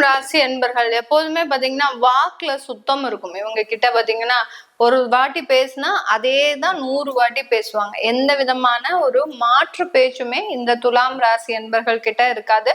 ராசி என்பர்கள் எப்போதுமே பாத்தீங்கன்னா வாக்குல சுத்தம் இருக்கும். இவங்க கிட்ட பாத்தீங்கன்னா ஒரு வாட்டி பேசினா அதே தான் நூறு வாட்டி பேசுவாங்க. எந்த விதமான ஒரு மாற்று பேச்சுமே இந்த துலாம் ராசி என்பர்கள் கிட்ட இருக்காது.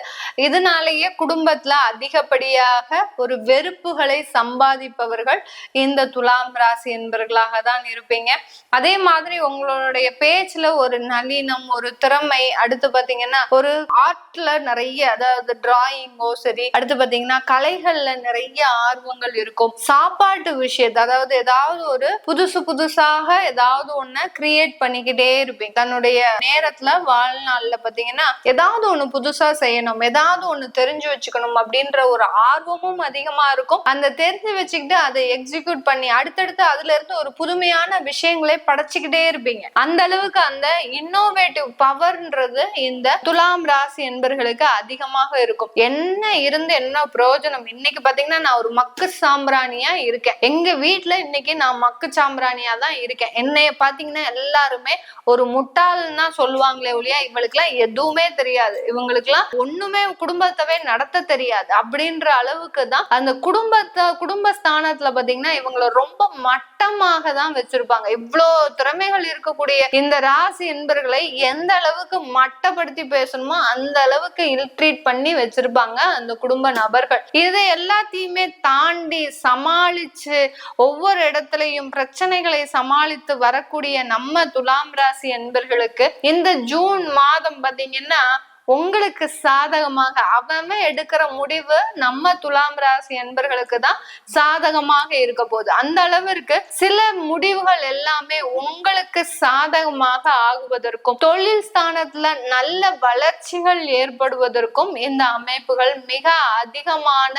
இதனாலேயே குடும்பத்துல அதிகப்படியாக ஒரு வெறுப்புகளை சம்பாதிப்பவர்கள் இந்த துலாம் ராசி என்பர்களாக தான் இருப்பீங்க. அதே மாதிரி உங்களுடைய பேச்சுல ஒரு நளினம் ஒரு திறமை அடுத்து பாத்தீங்கன்னா ஒரு ஆர்ட்ல நிறைய அதாவது டிராயிங்கோ சரி அடுத்து பாத்தீங்கன்னா கலைகள்ல நிறைய ஆர்வங்கள் இருக்கும். சாப்பாட்டு விஷயத்தை அதாவது ஏதாவது ஒரு புதுசு புதுசாக ஏதாவது ஒண்ண கிரியேட் பண்ணிக்கிட்டே இருப்பீங்க தன்னுடைய நேரத்துல வாழ்நாள்ல பாத்தீங்கன்னா ஏதாவது ஒண்ணு புதுசா செய்யணும் ஏதாவது ஒண்ணு தெரிஞ்சு வச்சுக்கணும் அப்படின்ற ஒரு ஆர்வமும் அதிகமா இருக்கும். அந்த தெரிஞ்சு வச்சுக்கிட்டு அதை எக்ஸிக்யூட் பண்ணி அடுத்தடுத்து அதுல இருந்து ஒரு புதுமையான விஷயங்களை படைச்சுக்கிட்டே இருப்பீங்க. அந்த அளவுக்கு அந்த இன்னோவேட்டிவ் பவர்ன்றது இந்த துலாம் ராசி என்பர்களுக்கு அதிகமாக இருக்கும். என்ன இருந்து என்ன பிரயோஜனம்? இன்னைக்கு பாத்தீங்கன்னா நான் ஒரு மக்கு சாம்பிராணியா இருக்கேன். எங்க வீட்ல இன்னைக்கு நான் மக்கு சாம்பிராணியா தான் இருக்கேன். என்னைய பாத்தீங்கன்னா எல்லாருமே ஒரு முட்டாள்னா சொல்லுவாங்களே ஒழியா இவளுக்குலாம் எதுவுமே தெரியாது. இவங்களுக்குலாம் ஒண்ணுமே குடும்பத்தவே நடத்த தெரியாது. அப்படின்ற அளவுக்கு தான் அந்த குடும்பத்தை குடும்ப ஸ்தானத்துல பாத்தீங்கன்னா இவங்கள ரொம்ப மட்டமாக தான் வச்சிருப்பாங்க. இவ்வளோ திறமைகள் இருக்கக்கூடிய இந்த ராசி என்பர்களை எந்த அளவுக்கு மட்டப்படுத்தி பேசணுமோ அந்த அளவுக்கு இல்ட்ரீட் பண்ணி வச்சிருப்பாங்க அந்த குடும்ப நபர்கள். இதை எல்லாத்தையுமே தாண்டி சமாளிச்சு ஒவ்வொரு இடத்துலயும் பிரச்சனைகளை சமாளித்து வரக்கூடிய நம்ம துலாம் ராசி என்பர்களுக்கு இந்த ஜூன் மாதம் பாத்தீங்கன்னா உங்களுக்கு சாதகமாக அவன் எடுக்கிற முடிவு நம்ம துலாம் ராசி என்பர்களுக்கு தான் சாதகமாக இருக்க போகுது. அந்த அளவிற்கு சில முடிவுகள் எல்லாமே உங்களுக்கு சாதகமாக ஆகுவதற்கும் தொழில் ஸ்தானத்துல நல்ல வளர்ச்சிகள் ஏற்படுவதற்கும் இந்த அமைப்புகள் மிக அதிகமான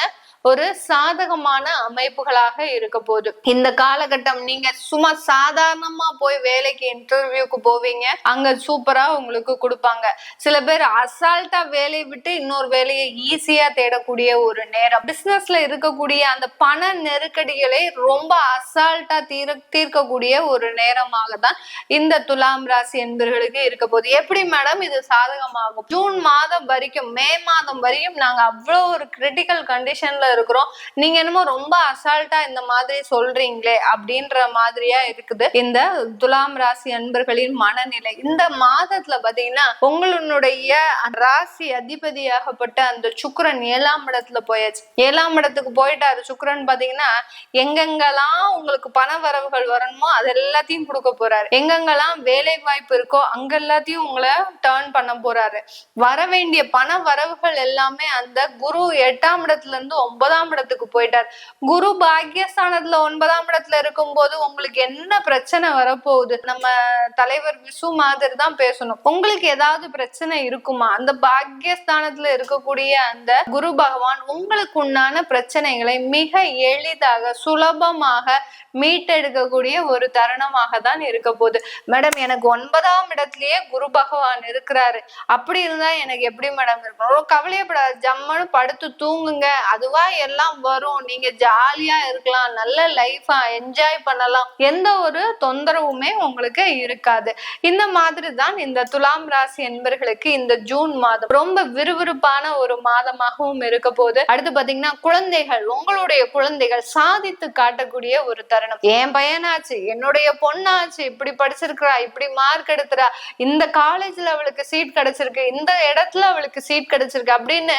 ஒரு சாதகமான அமைப்புகளாக இருக்க போகுது. இந்த காலகட்டம் நீங்க சும்மா சாதாரணமா போய் வேலைக்கு இன்டர்வியூக்கு போவீங்க அங்க சூப்பரா உங்களுக்கு கொடுப்பாங்க. சில பேர் அசால்ட்டா வேலையை விட்டு இன்னொரு வேலையை ஈஸியா தேடக்கூடிய ஒரு நேரம். பிசினஸ்ல இருக்கக்கூடிய அந்த பண நெருக்கடிகளை ரொம்ப அசால்ட்டா தீர தீர்க்கக்கூடிய ஒரு நேரமாக தான் இந்த துலாம் ராசி என்பர்களுக்கு இருக்க போகுது. எப்படி மேடம் இது சாதகமாகும்? ஜூன் மாதம் வரைக்கும் மே மாதம் வரையும் நாங்க அவ்வளோ ஒரு கிரிட்டிக்கல் கண்டிஷன்ல இருக்கிறோம். நீங்க என்னமோ ரொம்ப அசால்ட்டா இந்த மாதிரி சொல்றீங்களே அப்படின்ற மாதிரியா இருக்குது. இந்த துலாம் ராசி அன்பர்களின் மனநிலை. இந்த மாதத்துல பாத்தீங்கன்னா உங்களுடைய ராசி அதிபதியாகப்பட்ட அந்த சுக்ரன் ஏழாம் இடத்துல போயாச்சு. ஏழாம் இடத்துக்கு போயிட்டாரு. சுக்ரன் பாத்தீங்கன்னா எங்கெங்கெல்லாம் உங்களுக்கு பண வரவுகள் வரணுமோ அது எல்லாத்தையும் கொடுக்க போறாரு. எங்கெங்கெல்லாம் வேலை வாய்ப்பு இருக்கோ அங்க எல்லாத்தையும் உங்களை டேர்ன் பண்ண போறாரு. வர வேண்டிய பண வரவுகள் எல்லாமே அந்த குரு எட்டாம் இடத்துல இருந்து ஒன்பதாம் இடத்துக்கு போயிட்டார். குரு பாக்கியஸ்தானத்துல ஒன்பதாம் இடத்துல இருக்கும்போது உங்களுக்கு என்ன பிரச்சனை வரப்போகுது? நம்ம தலைவர் விசு மாதிரி தான் பேசணும். உங்களுக்கு ஏதாவது பிரச்சனை இருக்குமா? அந்த பாக்கியஸ்தானத்துல இருக்கக்கூடிய அந்த குரு பகவான் உங்களுக்கு உண்டான பிரச்சனைகளை மிக எளிதாக சுலபமாக மீட்டெடுக்கக்கூடிய ஒரு தருணமாக தான் இருக்க போகுது. மேடம் எனக்கு ஒன்பதாம் இடத்துலயே குரு பகவான் இருக்கிறாரு. அப்படி இருந்தா எனக்கு எப்படி மேடம் இருக்கும்? ரொம்ப கவலையப்படாது ஜம்முன்னு படுத்து தூங்குங்க. அதுவா எல்லாம் வரும். நீங்க ஜாலியா இருக்கலாம். நல்ல லைஃபா என்ஜாய் பண்ணலாம். எந்த ஒரு தொந்தரவுமே உங்களுக்கு இருக்காது. இந்த மாதிரி தான் இந்த துலாம் ராசி என்பர்களுக்கு இந்த ஜூன் ஜூன் மாதம். ரொம்ப விறுவிறுப்பான ஒரு மாதமாகவும் இருக்க போது அடுத்து பாத்தீங்கன்னா குழந்தைகள் உங்களுடைய குழந்தைகள் சாதித்து காட்டக்கூடிய ஒரு தருணம். என் பையனாச்சு என்னுடைய பொண்ணாச்சு இப்படி படிச்சிருக்கிறா இப்படி மார்க் எடுத்துறா இந்த காலேஜ்ல அவளுக்கு சீட் கிடைச்சிருக்கு இந்த இடத்துல அவளுக்கு சீட் கிடைச்சிருக்கு அப்படின்னு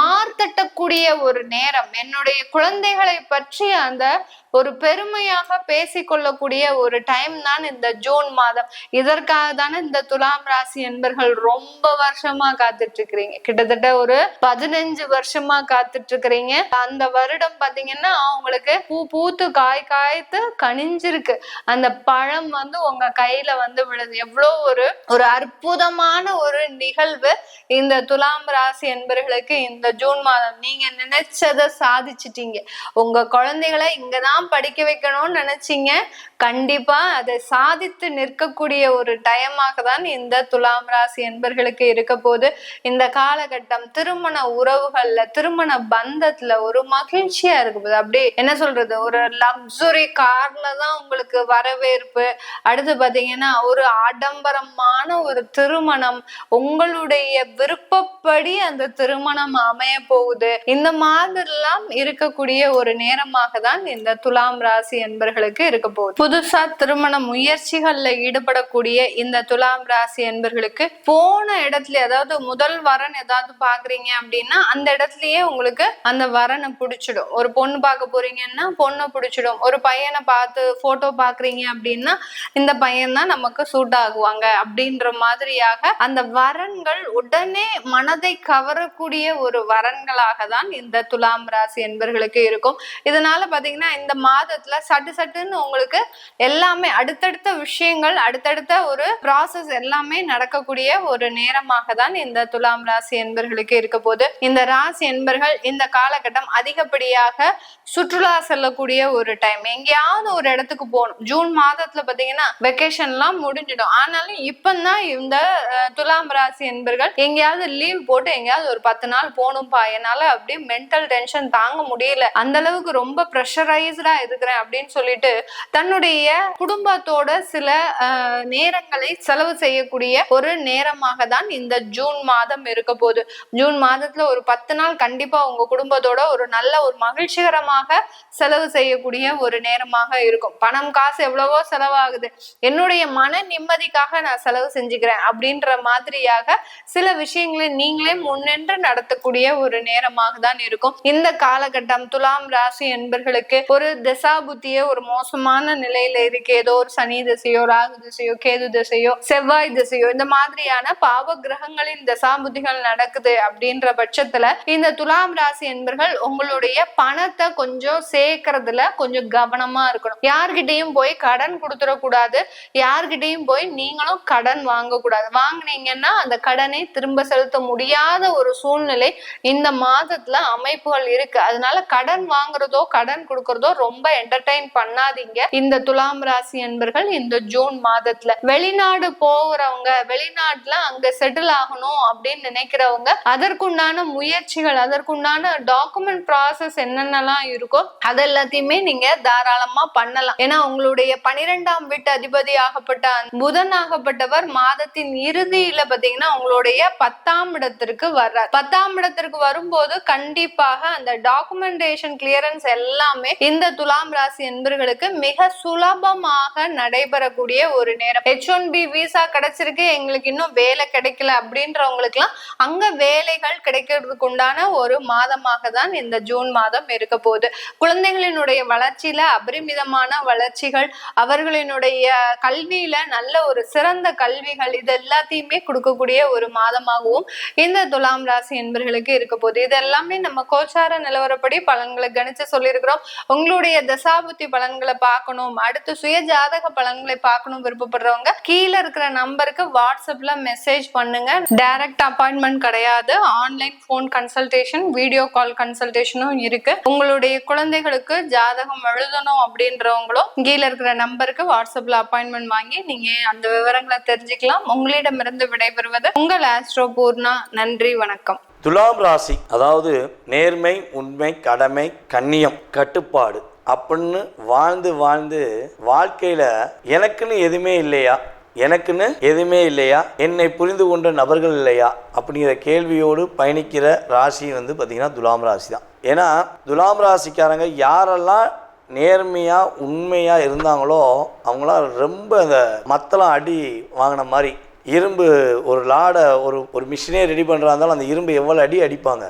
மார்த்தட்டக்கூடிய ஒரு நேரம் என்னுடைய குழந்தைகளை பற்றி அந்த ஒரு பெருமையாக பேசிக்கொள்ளக்கூடிய ஒரு டைம் தான் இந்த ஜூன் மாதம். இதற்காக தானே இந்த துலாம் ராசி என்பர்கள் ரொம்ப வருஷம் காத்துட்டு இருக்கிறீங்க கிட்டத்தட்ட ஒரு பதினஞ்சு வருஷமா காத்துட்டு இருக்கிறீங்க அந்த வருடம் பாத்தீங்கன்னா உங்களுக்கு பூ பூத்து காய் காய்த்து கனிஞ்சிருக்கு. அந்த பழம் வந்து உங்க கையில வந்து விழுது. எவ்வளோ ஒரு ஒரு அற்புதமான ஒரு நிகழ்வு இந்த துலாம் ராசி என்பர்களுக்கு இந்த ஜூன் மாதம். நீங்க நினைச்சதை சாதிச்சிட்டீங்க. உங்க குழந்தைகளை இங்கதான் படிக்க வைக்கணும்னு நினைச்சீங்க. கண்டிப்பா அதை சாதித்து நிற்கக்கூடிய ஒரு டைமாக தான் இந்த துலாம் ராசி என்பர்களுக்கு இருக்க போது இந்த காலகட்டம் திருமண உறவுகள்ல திருமண பந்தத்துல ஒரு மகிழ்ச்சியா இருக்கு அப்படியே என்ன சொல்றது ஒரு லக்ஸுரி கார்ல தான் உங்களுக்கு வரவேற்பு. அடுத்து பாத்தீங்கன்னா ஒரு ஆடம்பரமான ஒரு திருமணம். உங்களுடைய விருப்பப்படி அந்த திருமணம் அமைய போகுது. இந்த மாதிரிலாம் இருக்கக்கூடிய ஒரு நேரமாக தான் இந்த துலாம் ராசி என்பர்களுக்கு இருக்க போகுது. புதுசா திருமண முயற்சிகள்ல ஈடுபடக்கூடிய இந்த துலாம் ராசி என்பர்களுக்கு போன இடத்துல அதாவது முதல் வரன் ஏதாவது பாக்குறீங்க அப்படின்னா அந்த இடத்துலயே உங்களுக்கு அந்த வரனை பிடிச்சிடும். ஒரு பொண்ணு பார்க்க போறீங்கன்னா பொண்ணை பிடிச்சிடும். ஒரு பையனை பார்த்து போட்டோ பாக்குறீங்க அப்படின்னா இந்த பையன் தான் நமக்கு சூட் ஆகுவாங்க அப்படின்ற மாதிரியாக அந்த வரன்கள் உடனே மனதை கவரக்கூடிய ஒரு வரன்களாக தான் இந்த துலாம் ராசி என்பர்களுக்கு இருக்கும். இதனால பாத்தீங்கன்னா இந்த மாதத்துல சட்டு சட்டுன்னு உங்களுக்கு எல்லாமே அடுத்தடுத்த விஷயங்கள் அடுத்தடுத்த ஒரு ப்ராசஸ் எல்லாமே நடக்கக்கூடிய ஒரு நேரமாக தான் இந்த துலாம் ராசி என்பர்களுக்கு இருக்க போது இந்த ராசி என்பர்கள் இந்த காலகட்டம் அதிகப்படியாக சுற்றுலா செல்லக்கூடிய ஒரு டைம் எங்கேயாவது ஒரு இடத்துக்கு போகணும். ஜூன் மாதத்துல பாத்தீங்கன்னா வெக்கேஷன்லாம் முடிஞ்சிடும். ஆனாலும் இப்பந்தான் இந்த துலாம் ராசி என்பர்கள் எங்கேயாவது லீவ் போட்டு எங்கேயாவது ஒரு பத்து நாள் போகணும்பா. என்னால அப்படியே மென்டல் டென்ஷன் தாங்க முடியல. அந்த அளவுக்கு ரொம்ப ப்ரெஷரைஸ்டா இருக்கிறேன் அப்படின்னு சொல்லிட்டு தன்னுடைய குடும்பத்தோட சில நேரங்களை செலவு செய்யக்கூடிய ஒரு நேரமாக தான் இந்த ஜூன் மாதம் இருக்க போகுது ஜூன் மாதத்துல ஒரு பத்து நாள் கண்டிப்பா உங்க குடும்பத்தோட ஒரு நல்ல ஒரு மகிழ்ச்சிகரமாக செலவு செய்யக்கூடிய ஒரு நேரமாக இருக்கும். பணம் காசு எவ்வளவோ செலவாகுது. என்னுடைய மன நிம்மதிக்காக நான் செலவு செஞ்சுக்கிறேன் அப்படின்ற மாதிரியாக சில விஷயங்களை நீங்களே முன்னின்று நடத்தக்கூடிய ஒரு நேரமாக தான் இருக்கும். இந்த காலகட்டம் துலாம் ராசி என்பர்களுக்கு ஒரு திசா புத்தியே ஒரு மோசமான நிலையில இருக்கு. ஏதோ ஒரு சனி திசையோ ராகு திசையோ கேது திசையோ செவ்வாய் திசையோ இந்த மாதிரியான பாவ கிரகங்களின் தசாபுத்திகள் நடக்குது அப்படின்ற பட்சத்துல இந்த துலாம் ராசி என்பர்கள் உங்களுடைய பணத்தை கொஞ்சம் சேர்க்கறதுல கொஞ்சம் கவனமா இருக்கணும். யார்கிட்டையும் போய் கடன் கொடுத்துடக்கூடாது யார்கிட்டையும் போய் நீங்களும் கடன் வாங்கக்கூடாது வாங்குனீங்கன்னா அந்த கடனை திரும்ப செலுத்த முடியாத ஒரு சூழ்நிலை இந்த மாதத்துல அமைப்புகள் இருக்கு. அதனால கடன் வாங்குறதோ கடன் கொடுக்கறதோ ரொம்ப என்டர்டைன் பண்ணாதீங்க. இந்த துலாம் ராசி என்பர்கள் இந்த ஜூன் மாதத்துல. வெளிநாடு போகிறவங்க வெளிநாட்டுல அங்க செட்டில் ஆகணும் அப்படின்னு நினைக்கிறவங்க அதற்குண்டான முயற்சிகள் அதற்குண்டான டாக்குமெண்ட் ப்ராசஸ் என்னென்னலாம் இருக்கோ அது எல்லாத்தையுமே நீங்க தாராளமா பண்ணலாம். ஏன்னா உங்களுடைய பனிரெண்டாம் வீட்டு அதிபதி ஆகப்பட்ட புதன் ஆகப்பட்டவர் மாதத்தின் இறுதியில பாத்தீங்கன்னா உங்களுடைய பத்தாம் இடத்திற்கு வர்றார். பத்தாம் இடத்திற்கு வரும்போது கண்டிப்பாக அந்த டாக்குமெண்டேஷன் கிளியரன்ஸ் எல்லாமே இந்த துலாம் ராசி என்பர்களுக்கு மிக சுலபமாக நடைபெறக்கூடிய ஒரு நேரம். ஹெச் ஒன் பி விசா கிடைச்சிருக்கு எங்களுக்கு இன்னும் வேலை கிடைக்கல அப்படின்றவங்களுக்குலாம் அங்க வேலைகள் கிடைக்கிறதுக்கு உண்டான ஒரு மாதமாக தான் இந்த ஜூன் மாதம் இருக்க போகுது. குழந்தைகளினுடைய வளர்ச்சியில அபரிமிதமான வளர்ச்சிகள் அவர்களினுடைய கல்வியில நல்ல ஒரு சிறந்த கல்விகள் இது எல்லாத்தையுமே கொடுக்கக்கூடிய ஒரு மாதமாகவும் இந்த துலாம் ராசி என்பர்களுக்கு இருக்க போகுது. இது எல்லாமே நம்ம கோச்சார நிலவரப்படி பலன்களை கணிச்சு சொல்லியிருக்கிறோம். உங்களுடைய தசாபுத்தி பலன்களை பார்க்கணும் அடுத்து சுய ஜாதக பலன்களை பார்க்கணும் விருப்பப்படுறவங்க கீழே இருக்கிற நம்பருக்கு வாட்ஸ்அப்ல மெசேஜ் பண்ணுங்க. டைரக்ட் அப்பாயின்மெண்ட் கிடையாது. Online phone consultation video call கன்சல்டேஷனும் இருக்கு. உங்களுடைய குழந்தைகளுக்கு ஜாதகம் எழுதணும் அப்படின்றவங்களும் கீழே இருக்கிற நம்பருக்கு வாட்ஸ்அப்ல அப்பாயின்மெண்ட் வாங்கி நீங்க அந்த விவரங்களை தெரிஞ்சுக்கலாம். உங்களிடமிருந்து விடைபெறுவது உங்கள் ஆஸ்ட்ரோ பூர்ணா நன்றி வணக்கம். துலாம் ராசி அதாவது நேர்மை உண்மை கடமை கண்ணியம் கட்டுப்பாடு அப்படின்னு வாழ்ந்து வாழ்ந்து வாழ்க்கையில எனக்குன்னு எதுவுமே இல்லையா? எனக்குன்னு எதுவுமே இல்லையா? என்னை புரிந்து கொண்ட நபர்கள் இல்லையா? அப்படிங்கிற கேள்வியோடு பயணிக்கிற ராசி வந்து பார்த்திங்கன்னா துலாம் ராசி தான். ஏன்னா துலாம் ராசிக்காரங்க யாரெல்லாம் நேர்மையாக உண்மையாக இருந்தாங்களோ அவங்களாம் ரொம்ப அந்த மத்தளம் அடி வாங்கின மாதிரி இரும்பு ஒரு லாடை ஒரு ஒரு மிஷினே ரெடி பண்ணுறா இருந்தாலும் அந்த இரும்பு எவ்வளோ அடி அடிப்பாங்க?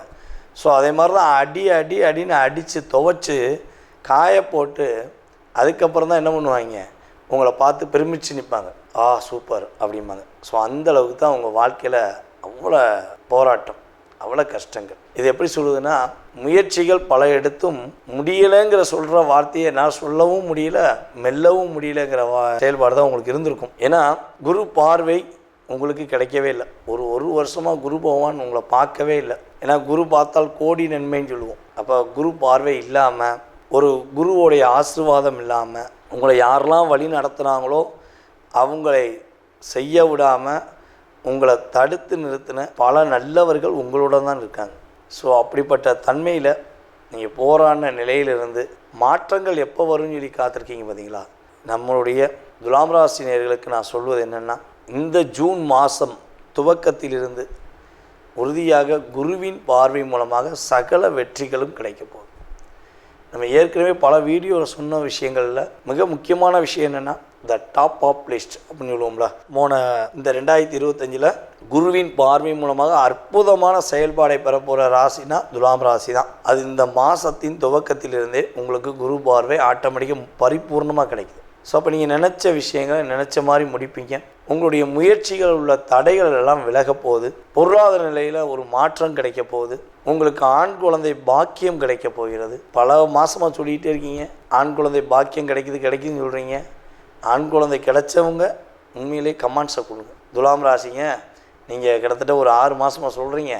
ஸோ அதே மாதிரி தான் அடி அடி அடின்னு அடித்து துவைச்சி காய போட்டு அதுக்கப்புறம் தான் என்ன பண்ணுவாங்க? உங்களை பார்த்து பெருமிச்சு நிற்பாங்க. ஆ சூப்பர் அப்படிம்பாங்க. ஸோ அந்த அளவுக்கு தான் உங்கள் வாழ்க்கையில் அவ்வளோ போராட்டம் அவ்வளோ கஷ்டங்கள். இது எப்படி சொல்லுதுன்னா முயற்சிகள் பல எடுத்தும் முடியலைங்கிற சொல்கிற வார்த்தையை நான் சொல்லவும் முடியல மெல்லவும் முடியலங்கிற வா செயல்பாடு தான் உங்களுக்கு இருந்திருக்கும். ஏன்னா குரு பார்வை உங்களுக்கு கிடைக்கவே இல்லை. ஒரு ஒரு வருஷமாக குரு பகவான் உங்களை பார்க்கவே இல்லை. ஏன்னா குரு பார்த்தால் கோடி நன்மைன்னு சொல்லுவோம். அப்போ குரு பார்வை இல்லாமல் ஒரு குருவோடைய ஆசீர்வாதம் இல்லாமல் உங்களை யாரெல்லாம் வழி நடத்துனாங்களோ அவங்களை செய்ய விடாமல் உங்களை தடுத்து நிறுத்தின பல நல்லவர்கள் உங்களோட தான் இருக்காங்க. ஸோ அப்படிப்பட்ட தன்மையில் நீங்கள் போராடின நிலையிலிருந்து மாற்றங்கள் எப்போ வரும்னு சொல்லி காத்திருக்கீங்க பார்த்தீங்களா நம்மளுடைய துலாம் ராசி நேர்களுக்கு நான் சொல்வது என்னென்னா இந்த ஜூன் மாதம் துவக்கத்திலிருந்து உறுதியாக குருவின் பார்வை மூலமாக சகல வெற்றிகளும் கிடைக்க போகுது. நம்ம ஏற்கனவே பல வீடியோவில் சொன்ன விஷயங்களில் மிக முக்கியமான விஷயம் என்னென்னா த டாப் ஆப் லிஸ்ட் அப்படின்னு சொல்லுவோம்ல. போன இந்த ரெண்டாயிரத்தி இருபத்தஞ்சில் குருவின் பார்வை மூலமாக அற்புதமான செயல்பாடை பெற போகிற ராசினா துலாம் ராசி தான் அது இந்த மாதத்தின் துவக்கத்திலிருந்தே உங்களுக்கு குரு பார்வை ஆட்டோமேட்டிக்காக பரிபூர்ணமாக கிடைக்குது. ஸோ அப்போ நீங்கள் நினச்ச விஷயங்களை நினச்ச மாதிரி முடிப்பீங்க. உங்களுடைய முயற்சிகள் உள்ள தடைகள் எல்லாம் விலக போகுது. பொருளாதார நிலையில் ஒரு மாற்றம் கிடைக்க போகுது. உங்களுக்கு ஆண் குழந்தை பாக்கியம் கிடைக்க போகிறது. பல மாதமாக சொல்லிகிட்டே இருக்கீங்க. ஆண் குழந்தை பாக்கியம் கிடைக்குது கிடைக்குதுன்னு சொல்கிறீங்க ஆண் குழந்தை கிடைச்சவங்க உண்மையிலே கமெண்ட்ஸை கொடுங்க. துலாம் ராசிங்க நீங்கள் கிட்டத்தட்ட ஒரு ஆறு மாதமாக சொல்கிறீங்க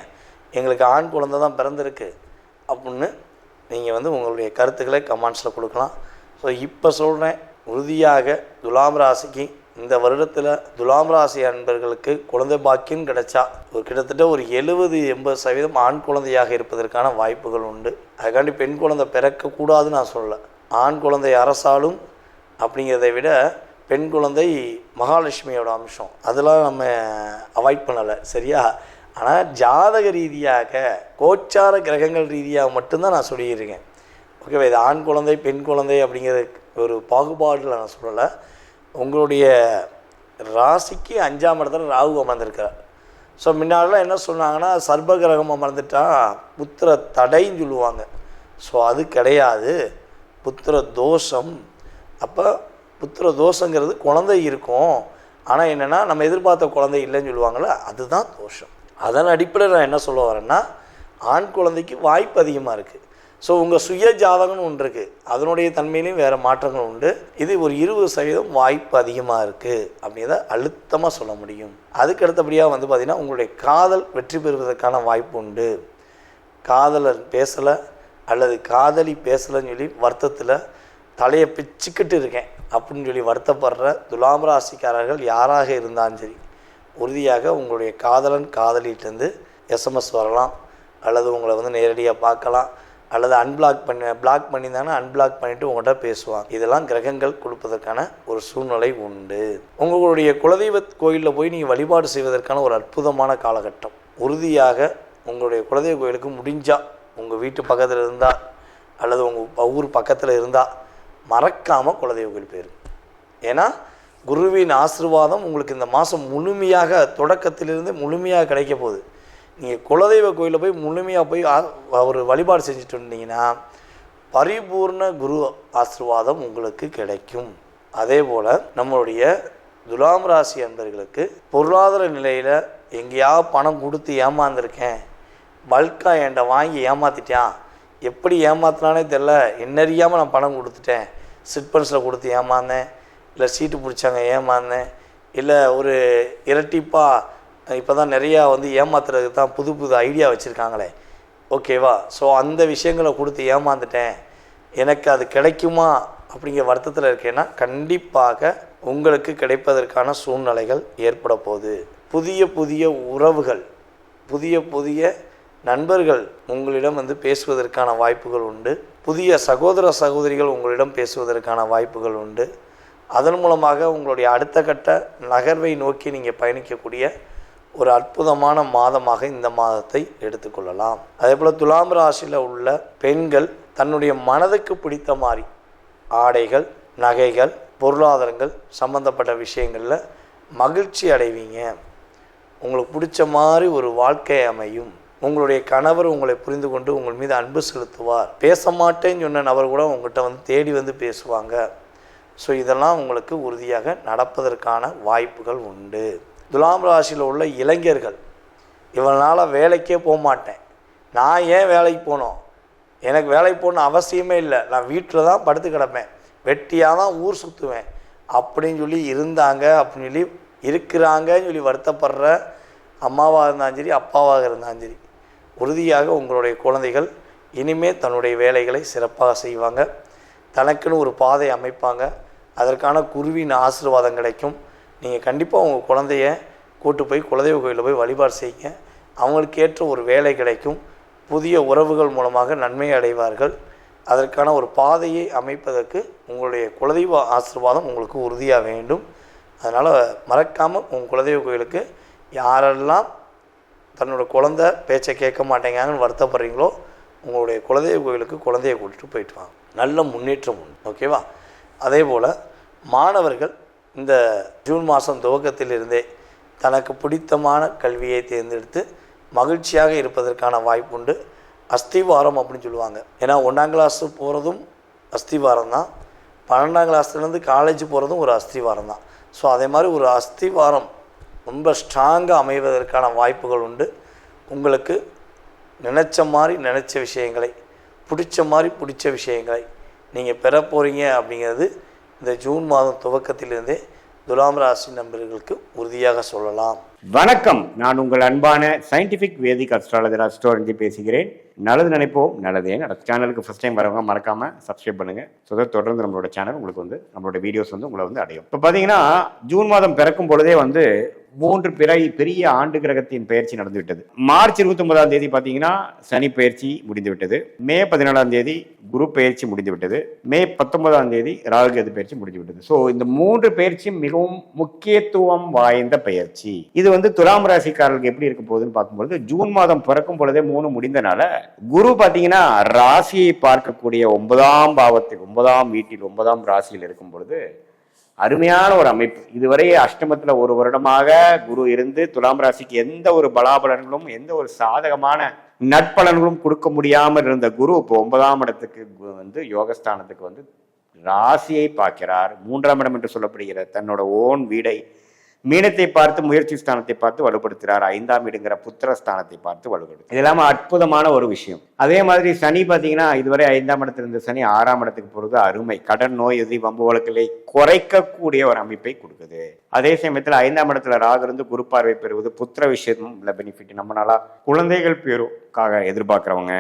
எங்களுக்கு ஆண் குழந்தை தான் பிறந்திருக்கு அப்படின்னு நீங்கள் வந்து உங்களுடைய கருத்துக்களை கமெண்ட்ஸில் கொடுக்கலாம். ஸோ இப்போ சொல்கிறேன் உறுதியாக துலாம் ராசிக்கு இந்த வருடத்தில் துலாம் ராசி அன்பர்களுக்கு குழந்தை பாக்கியம் கிடைச்சா ஒரு கிட்டத்தட்ட ஒரு எழுபது எண்பது சதவீதம் ஆண் குழந்தையாக இருப்பதற்கான வாய்ப்புகள் உண்டு. அதுக்காண்டி பெண் குழந்தை பிறக்கக்கூடாதுன்னு நான் சொல்லலை. ஆண் குழந்தை அரசாலும் அப்படிங்கிறத விட பெண் குழந்தை மகாலட்சுமியோட அம்சம். அதெல்லாம் நம்ம அவாய்ட் பண்ணலை சரியா? ஆனால் ஜாதக ரீதியாக கோச்சார கிரகங்கள் ரீதியாக மட்டும்தான் நான் சொல்லியிருக்கேன். ஓகேவா? இது ஆண் குழந்தை பெண் குழந்தை அப்படிங்கிற ஒரு பாகுபாடில் நான் சொல்லலை. உங்களுடைய ராசிக்கு அஞ்சாம் இடத்துல ராகு அமர்ந்திருக்கிறார். ஸோ முன்னாடிலாம் என்ன சொன்னாங்கன்னா சர்ப கிரகம் அமர்ந்துட்டா புத்திர தடைன்னு சொல்லுவாங்க. ஸோ அது கிடையாது. புத்திர தோஷம். அப்போ புத்திர தோஷங்கிறது குழந்தை இருக்கும். ஆனால் என்னென்னா நம்ம எதிர்பார்த்த குழந்தை இல்லைன்னு சொல்லுவாங்கள்ல அதுதான் தோஷம். அதன் அடிப்படையில் நான் என்ன சொல்ல வரேன்னா ஆண் குழந்தைக்கு வாய்ப்பு அதிகமாக இருக்குது ஸோ உங்கள் சுய ஜாதகம்னு ஒன்று இருக்குது அதனுடைய தன்மையிலையும் வேறு மாற்றங்கள் உண்டு. இது ஒரு இருபது சதவீதம் வாய்ப்பு அதிகமாக இருக்குது அப்படிங்கிறத அழுத்தமாக சொல்ல முடியும். அதுக்கு அடுத்தபடியாக வந்து பார்த்திங்கன்னா உங்களுடைய காதல் வெற்றி பெறுவதற்கான வாய்ப்பு உண்டு. காதலர் பேசலை அல்லது காதலி பேசலைன்னு சொல்லி வருத்தத்தில் தலையை பிச்சுக்கிட்டு இருக்கேன் அப்படின்னு சொல்லி வருத்தப்படுற துலாம் ராசிக்காரர்கள் யாராக இருந்தாலும் சரி உறுதியாக உங்களுடைய காதலன் காதலிகிட்டேருந்து எஸ்எம்எஸ் வரலாம். அல்லது உங்களை வந்து நேரடியாக பார்க்கலாம். அல்லது அன்பிளாக் பண்ணி பிளாக் பண்ணியிருந்தாங்கன்னா அன்பிளாக் பண்ணிவிட்டு உங்கள்கிட்ட பேசுவாங்க. இதெல்லாம் கிரகங்கள் கொடுப்பதற்கான ஒரு சூழ்நிலை உண்டு. உங்களுடைய குலதெய்வ கோயிலில் போய் நீங்கள் வழிபாடு செய்வதற்கான ஒரு அற்புதமான காலகட்டம். உறுதியாக உங்களுடைய குலதெய்வ கோயிலுக்கு முடிஞ்சால் உங்கள் வீட்டு பக்கத்தில் இருந்தால் அல்லது உங்கள் ஊர் பக்கத்தில் இருந்தால் மறக்காமல் குலதெய்வ கோயில் போயிரு ஏன்னா குருவின் ஆசிர்வாதம் உங்களுக்கு இந்த மாதம் முழுமையாக தொடக்கத்திலிருந்து முழுமையாக கிடைக்க போகுது. நீங்கள் குலதெய்வ கோயிலில் போய் முழுமையாக போய் அவர் வழிபாடு செஞ்சுட்டு இருந்தீங்கன்னா பரிபூர்ண குரு ஆசிர்வாதம் உங்களுக்கு கிடைக்கும். அதே போல் நம்மளுடைய துலாம் ராசி அன்பர்களுக்கு பொருளாதார நிலையில் எங்கேயாவது பணம் கொடுத்து ஏமாந்துருக்கேன். பல்காக என்கிட்ட வாங்கி ஏமாற்றிட்டான் எப்படி ஏமாத்தினானே தெரில என்னறியாமல் நான் பணம் கொடுத்துட்டேன். சிட்பன்ஸில் கொடுத்து ஏமாந்தேன். இல்லை சீட்டு பிடிச்சாங்க ஏமாந்தேன். இல்லை ஒரு இரட்டிப்பாக இப்போ தான் நிறையா வந்து ஏமாத்துறதுக்கு தான் புது புது ஐடியா வச்சுருக்காங்களே. ஓகேவா ஸோ அந்த விஷயங்களை கொடுத்து ஏமாந்துட்டேன். எனக்கு அது கிடைக்குமா அப்படிங்கிற வருத்தத்தில் இருக்கேன்னா கண்டிப்பாக உங்களுக்கு கிடைப்பதற்கான சூழ்நிலைகள் ஏற்பட போகுது. புதிய புதிய உறவுகள் புதிய புதிய நண்பர்கள் உங்களிடம் வந்து பேசுவதற்கான வாய்ப்புகள் உண்டு. புதிய சகோதர சகோதரிகள் உங்களிடம் பேசுவதற்கான வாய்ப்புகள் உண்டு. அதன் மூலமாக உங்களுடைய அடுத்த கட்ட நகர்வை நோக்கி நீங்கள் பயணிக்கக்கூடிய ஒரு அற்புதமான மாதமாக இந்த மாதத்தை எடுத்துக்கொள்ளலாம். அதே போல் துலாம் ராசியில் உள்ள பெண்கள் தன்னுடைய மனதுக்கு பிடித்த மாதிரி ஆடைகள் நகைகள் பொருளாதாரங்கள் சம்பந்தப்பட்ட விஷயங்களில் மகிழ்ச்சி அடைவீங்க. உங்களுக்கு பிடிச்ச மாதிரி ஒரு வாழ்க்கை அமையும். உங்களுடைய கணவர் உங்களை புரிந்து கொண்டு உங்கள் மீது அன்பு செலுத்துவார். பேச மாட்டேன்னு சொன்ன நபர் கூட உங்கள்கிட்ட வந்து தேடி வந்து பேசுவாங்க. ஸோ இதெல்லாம் உங்களுக்கு உறுதியாக நடப்பதற்கான வாய்ப்புகள் உண்டு. துலாம் ராசியில் உள்ள இளைஞர்கள் இவனால் வேலைக்கே போக மாட்டேன். நான் ஏன் வேலைக்கு போகணும்? எனக்கு வேலைக்கு போகணும் அவசியமே இல்லை. நான் வீட்டில் தான் படுத்து கிடப்பேன். வெட்டியாக தான் ஊர் சுற்றுவேன் அப்படின்னு சொல்லி இருந்தாங்க அப்படின்னு சொல்லி இருக்கிறாங்கன்னு சொல்லி வருத்தப்படுற அம்மாவாக இருந்தாலும் சரி அப்பாவாக இருந்தாலும் சரி உறுதியாக உங்களுடைய குழந்தைகள் இனிமே தன்னுடைய வேலைகளை சிறப்பாக செய்வாங்க. தனக்குன்னு ஒரு பாதை அமைப்பாங்க. அதற்கான குருவின் ஆசீர்வாதம் கிடைக்கும். நீங்கள் கண்டிப்பாக உங்கள் குழந்தைய கூட்டு போய் குலதெய்வ கோயிலில் போய் வழிபாடு செய்யுங்க. அவங்களுக்கு ஏற்ற ஒரு வேலை கிடைக்கும். புதிய உறவுகள் மூலமாக நன்மை அடைவார்கள். அதற்கான ஒரு பாதையை அமைப்பதற்கு உங்களுடைய குலதெய்வ ஆசீர்வாதம் உங்களுக்கு உறுதியாக வேண்டும். அதனால் மறக்காமல் உங்கள் குலதெய்வ கோயிலுக்கு யாரெல்லாம் தன்னோட குழந்த பேச்சை கேட்க மாட்டேங்காங்கன்னு வருத்தப்படுறீங்களோ உங்களுடைய குலதெய்வ கோயிலுக்கு குழந்தைய கூட்டிட்டு போயிட்டு வாங்க. நல்ல முன்னேற்றம் உண்டு. ஓகேவா? அதே போல் மாணவர்கள் இந்த ஜூன் மாதம் துவக்கத்திலிருந்தே தனக்கு பிடித்தமான கல்வியை தேர்ந்தெடுத்து மகிழ்ச்சியாக இருப்பதற்கான வாய்ப்புண்டு அஸ்திவாரம் அப்படின்னு சொல்லுவாங்க. ஏன்னா ஒன்றாம் கிளாஸு போகிறதும் அஸ்திவாரம் தான். பன்னெண்டாம் கிளாஸ்லேருந்து காலேஜ் போகிறதும் ஒரு அஸ்திவாரம் தான். ஸோ அதே மாதிரி ஒரு அஸ்திவாரம் ரொம்ப ஸ்ட்ராங்காக அமைவதற்கான வாய்ப்புகள் உண்டு. உங்களுக்கு நினச்ச மாதிரி நினச்ச விஷயங்களை பிடிச்ச மாதிரி பிடிச்ச விஷயங்களை நீங்கள் பெற போகிறீங்க அப்படிங்கிறது இந்த ஜூன் மாதம் துவக்கத்திலிருந்தே துலாம் ராசி நண்பர்களுக்கு உறுதியாக சொல்லலாம். வணக்கம். நான் உங்கள் அன்பான சயின்டிஃபிக் வேதிக் அஸ்ட்ராலஜர் அஸ்ட்ரோரஞ்சி பேசுகிறேன். நல்லது நினைப்போம் நல்லதே நடக்கும். சேனலுக்கு ஃபஸ்ட் டைம் வரவங்க மறக்காம சப்ஸ்கிரைப் பண்ணுங்க. ஸோ தொடர்ந்து நம்மளோட சேனல் உங்களுக்கு வந்து நம்மளோட வீடியோஸ் வந்து உங்களை வந்து அடையும். இப்போ பார்த்தீங்கன்னா ஜூன் மாதம் பிறக்கும் பொழுதே வந்து மூன்று பிறை பெரிய ஆண்டு கிரகத்தின் பெயர்ச்சி நடந்துவிட்டது. மார்ச் இருபத்தி ஒன்பதாம் தேதி பார்த்தீங்கன்னா சனி பயிற்சி முடிந்துவிட்டது. மே பதினேழாம் தேதி குரு பயிற்சி முடிந்துவிட்டது. மே பத்தொன்பதாம் தேதி ராகு கேது பயிற்சி முடிந்து விட்டது ஸோ இந்த மூன்று பயிற்சியும் மிகவும் முக்கியத்துவம் வாய்ந்த பயிற்சி. இது வந்து துலாம் ராசிக்காரர்களுக்கு எப்படி இருக்க போகுதுன்னு பார்க்கும்பொழுது ஜூன் மாதம் பிறக்கும் பொழுதே மூணு முடிந்தனால குரு பார்த்தீங்கன்னா ராசியை பார்க்கக்கூடிய ஒன்பதாம் பாவத்தில் ஒன்பதாம் வீட்டில் ஒன்பதாம் ராசியில் இருக்கும் பொழுது அருமையான ஒரு அமைப்பு. இதுவரை அஷ்டமத்தில் ஒரு வருடமாக குரு இருந்து துலாம் ராசிக்கு எந்த ஒரு பலாபலன்களும் எந்த ஒரு சாதகமான நட்பலன்களும் கொடுக்க முடியாமல் இருந்த குரு இப்போ ஒன்பதாம் இடத்துக்கு கு- வந்து யோகஸ்தானத்துக்கு வந்து ராசியை பார்க்கிறார். மூன்றாம் இடம் என்று சொல்லப்படுகிற தன்னோட ஓன் வீடை மீனத்தை பார்த்து முயற்சி ஸ்தானத்தை பார்த்து வலுப்படுத்துகிறார். ஐந்தாம் வீடுங்கிற புத்திர ஸ்தானத்தை பார்த்து வலுப்படுத்து இது இல்லாமல் அற்புதமான ஒரு விஷயம். அதே மாதிரி சனி பார்த்தீங்கன்னா இதுவரை ஐந்தாம் இடத்துல இருந்த சனி ஆறாம் இடத்துக்கு போகிறது அருமை. கடன் நோய் எதிரி வம்பு வழக்குகளை குறைக்கக்கூடிய ஒரு அமைப்பை கொடுக்குது. அதே சமயத்தில் ஐந்தாம் இடத்துல ராகு இருந்து குரு பார்வை பெறுவது புத்திர விஷயமும் உள்ள பெனிஃபிட் நம்மளால குழந்தைகள் பேருக்காக எதிர்பார்க்குறவங்க.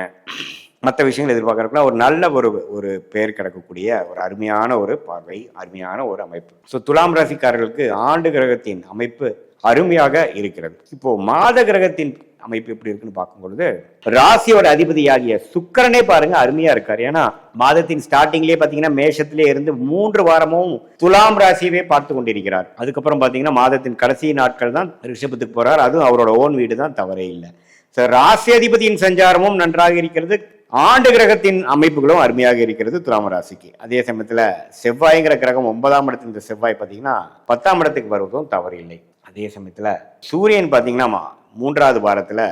மற்ற விஷயங்கள் எதிர்பார்க்கறதுக்குள்ள ஒரு நல்ல ஒரு ஒரு பேர் கிடக்கக்கூடிய ஒரு அருமையான ஒரு பார்வை அருமையான ஒரு அமைப்பு. ஸோ துலாம் ராசிக்காரர்களுக்கு ஆண்டு கிரகத்தின் அமைப்பு அருமையாக இருக்கிறது. இப்போ மாத கிரகத்தின் அமைப்பு எப்படி இருக்குன்னு பார்க்கும் பொழுது ராசியோட அதிபதியாகிய சுக்கரனே பாருங்க அருமையா இருக்காரு. ஏன்னா மாதத்தின் ஸ்டார்டிங்லேயே பார்த்தீங்கன்னா மேஷத்திலே இருந்து மூன்று வாரமும் துலாம் ராசியவே பார்த்து கொண்டிருக்கிறார். அதுக்கப்புறம் பார்த்தீங்கன்னா மாதத்தின் கடைசி நாட்கள் தான் ரிஷபத்துக்கு போறார். அதுவும் அவரோட ஓன் வீடு தான் தவறே இல்லை. ஸோ ராசி அதிபதியின் சஞ்சாரமும் நன்றாக இருக்கிறது. ஆண்டு கிரகத்தின் அமைப்புகளும் அருமையாக இருக்கிறது துலாம் ராசிக்கு அதே சமயத்துல செவ்வாய்ங்கிற கிரகம் ஒன்பதாம் இடத்துல இந்த செவ்வாய் பார்த்தீங்கன்னா பத்தாம் இடத்துக்கு வருவதும் தவறு இல்லை அதே சமயத்துல சூரியன் பார்த்தீங்கன்னா மூன்றாவது வாரத்துல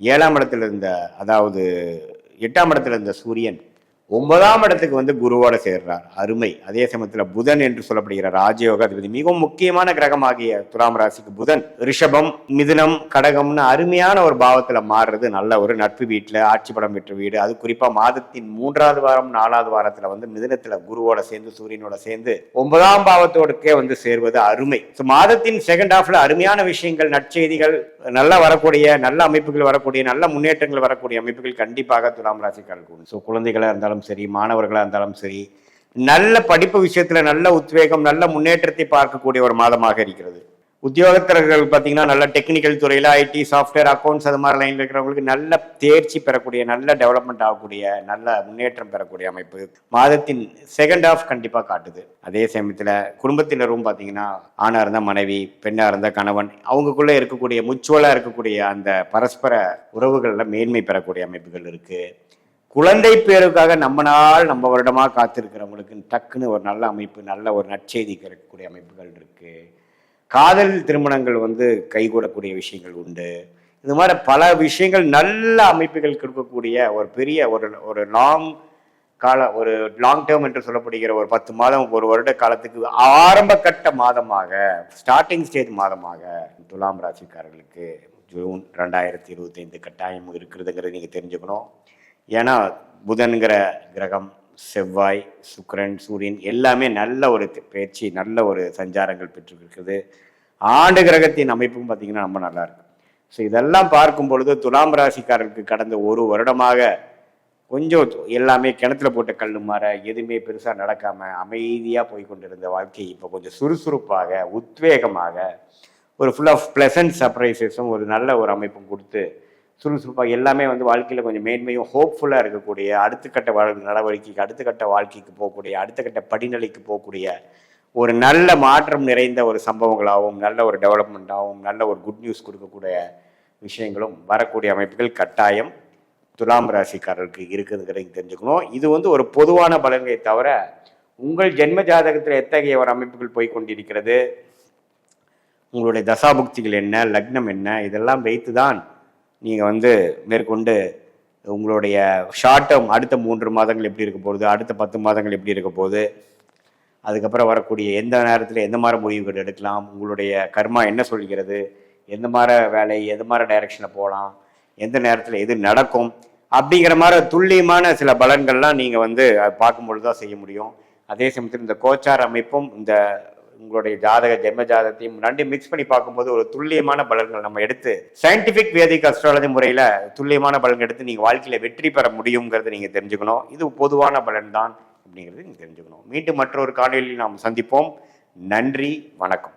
ஏழாம் இடத்துல இருந்த அதாவது எட்டாம் இடத்துல இருந்த சூரியன் ஒன்பதாம் இடத்துக்கு வந்து குருவோட சேர்றார். அருமை. அதே சமயத்துல புதன் என்று சொல்லப்படுகிற ராஜயோக அதிபதி. மிகவும் முக்கியமான கிரகமாகிய துலாம் ராசிக்கு புதன் ரிஷபம் மிதுனம் கடகம்னு அருமையான ஒரு பாவத்துல மாறுறது. நல்ல ஒரு நட்பு வீட்டுல ஆட்சி படம் பெற்ற வீடு. அது குறிப்பா மாதத்தின் மூன்றாவது வாரம் நாலாவது வாரத்துல வந்து மிதுனத்துல குருவோட சேர்ந்து சூரியனோட சேர்ந்து ஒன்பதாம் பாவத்தோடுக்கே வந்து சேர்வது அருமை. ஸோ மாதத்தின் செகண்ட் ஹாஃப்ல அருமையான விஷயங்கள் நற்செய்திகள் நல்லா வரக்கூடிய நல்ல அமைப்புகள் வரக்கூடிய நல்ல முன்னேற்றங்கள் வரக்கூடிய அமைப்புகள் கண்டிப்பாக துலாம் ராசிக்காரர்களுக்கு ஸோ குழந்தைகளா இருந்தாலும் சரி மாணவர்களா இருந்தாலும் சரி நல்ல படிப்பு விஷயத்துல நல்ல உத்வேகம் நல்ல முன்னேற்றத்தை பார்க்கக்கூடிய ஒரு மாதமாக இருக்கிறது. உத்தியோகத்தர்கள் பார்த்தீங்கன்னா நல்ல டெக்னிக்கல் துறையில் ஐடி சாஃப்ட்வேர் அக்கௌண்ட்ஸ் அது மாதிரி லைனில் இருக்கிறவங்களுக்கு நல்ல தேர்ச்சி பெறக்கூடிய நல்ல டெவலப்மெண்ட் ஆகக்கூடிய நல்ல முன்னேற்றம் பெறக்கூடிய அமைப்பு மாதத்தின் செகண்ட் ஹாஃப் கண்டிப்பாக காட்டுது. அதே சமயத்தில் குடும்பத்தினரும் பார்த்தீங்கன்னா ஆணாக இருந்தால் மனைவி பெண்ணாக இருந்தால் கணவன் அவங்களுக்குள்ளே இருக்கக்கூடிய முச்சுவலாக இருக்கக்கூடிய அந்த பரஸ்பர உறவுகளில் மேன்மை பெறக்கூடிய அமைப்புகள் இருக்குது குழந்தை பேருக்காக நம்ம நாள் நம்ம வருடமாக காத்திருக்கிறவங்களுக்கு டக்குன்னு ஒரு நல்ல அமைப்பு நல்ல ஒரு நற்செய்தி கிடைக்கக்கூடிய அமைப்புகள் இருக்குது காதல் திருமணங்கள் வந்து கைகூடக்கூடிய விஷயங்கள் உண்டு. இது மாதிரி பல விஷயங்கள் நல்ல அமைப்புகள் கொடுக்கக்கூடிய ஒரு பெரிய ஒரு ஒரு லாங் கால ஒரு லாங் டேர்ம் என்று சொல்லப்படுகிற ஒரு பத்து மாதம் ஒரு வருட காலத்துக்கு ஆரம்ப கட்ட மாதமாக ஸ்டார்டிங் ஸ்டேஜ் மாதமாக துலாம் ராசிக்காரர்களுக்கு ஜூன் ரெண்டாயிரத்தி இருபத்தைந்து கட்டாயம் இருக்கிறதுங்கிறத நீங்கள் தெரிஞ்சுக்கணும். ஏன்னா புதன்கிற கிரகம் செவ்வாய் சுக்கரன் சூரியன் எல்லாமே நல்ல ஒரு பேச்சு நல்ல ஒரு சஞ்சாரங்கள் பெற்றிருக்கிறது. ஆண்டு கிரகத்தின் அமைப்பும் பார்த்தீங்கன்னா ரொம்ப நல்லாயிருக்கும் ஸோ இதெல்லாம் பார்க்கும் பொழுது துலாம் ராசிக்காரருக்கு கடந்த ஒரு வருடமாக கொஞ்சம் எல்லாமே கிணத்துல போட்ட கல் மாற எதுவுமே பெருசாக நடக்காம அமைதியாக போய் கொண்டிருந்த வாழ்க்கை இப்போ கொஞ்சம் சுறுசுறுப்பாக உத்வேகமாக ஒரு ஃபுல் ஆஃப் ப்ளசன்ட் சர்ப்ரைசஸும் ஒரு நல்ல ஒரு அமைப்பும் கொடுத்து சுறுசுறுப்பாக எல்லாமே வந்து வாழ்க்கையில் கொஞ்சம் மேன்மையும் ஹோப்ஃபுல்லாக இருக்கக்கூடிய அடுத்த கட்ட நடவடிக்கைக்கு அடுத்த கட்ட வாழ்க்கைக்கு போகக்கூடிய அடுத்த கட்ட படிநிலைக்கு போகக்கூடிய ஒரு நல்ல மாற்றம் நிறைந்த ஒரு சம்பவங்களாகவும் நல்ல ஒரு டெவலப்மெண்ட்டாகவும் நல்ல ஒரு குட் நியூஸ் கொடுக்கக்கூடிய விஷயங்களும் வரக்கூடிய அமைப்புகள் கட்டாயம் துலாம் ராசிக்காரருக்கு இருக்குதுங்கிறதையும் தெரிஞ்சுக்கணும். இது வந்து ஒரு பொதுவான பலன்களை தவிர உங்கள் ஜென்ம ஜாதகத்தில் எத்தகைய ஒரு அமைப்புகள் போய் கொண்டிருக்கிறது? உங்களுடைய தசாபுக்திகள் என்ன? லக்னம் என்ன? இதெல்லாம் வைத்து தான் நீங்கள் வந்து மேற்கொண்டு உங்களுடைய ஷார்ட் டேர்ம் அடுத்த மூன்று மாதங்கள் எப்படி இருக்க போகுது? அடுத்த பத்து மாதங்கள் எப்படி இருக்க போகுது? அதுக்கப்புறம் வரக்கூடிய எந்த நேரத்தில் எந்த மாதிரி முடிவுகள் எடுக்கலாம்? உங்களுடைய கர்மா என்ன சொல்கிறது? எந்த மாதிரி வேலை எந்த மாதிரி டைரக்ஷனில் போகலாம்? எந்த நேரத்தில் எது நடக்கும்? அப்படிங்கிற மாதிரி துல்லியமான சில பலன்கள்லாம் நீங்கள் வந்து அது பார்க்கும்பொழுது தான் செய்ய முடியும். அதே சமயத்தில் இந்த கோச்சார் அமைப்பும் இந்த உங்களுடைய ஜாதக ஜென்ம ஜாதகத்தையும் ரெண்டு மிக்ஸ் பண்ணி பார்க்கும்போது ஒரு துல்லியமான பலன்கள் நம்ம எடுத்து சயின்டிஃபிக் வேதிக் அஸ்ட்ராலஜி முறையில் துல்லியமான பலன் எடுத்து நீங்கள் வாழ்க்கையில் வெற்றி பெற முடியுங்கிறத நீங்கள் தெரிஞ்சுக்கணும். இது பொதுவான பலன் தான் அப்படிங்கிறது நீங்கள் தெரிஞ்சுக்கணும். மீண்டும் மற்றொரு காணொலியில் நாம் சந்திப்போம். நன்றி வணக்கம்.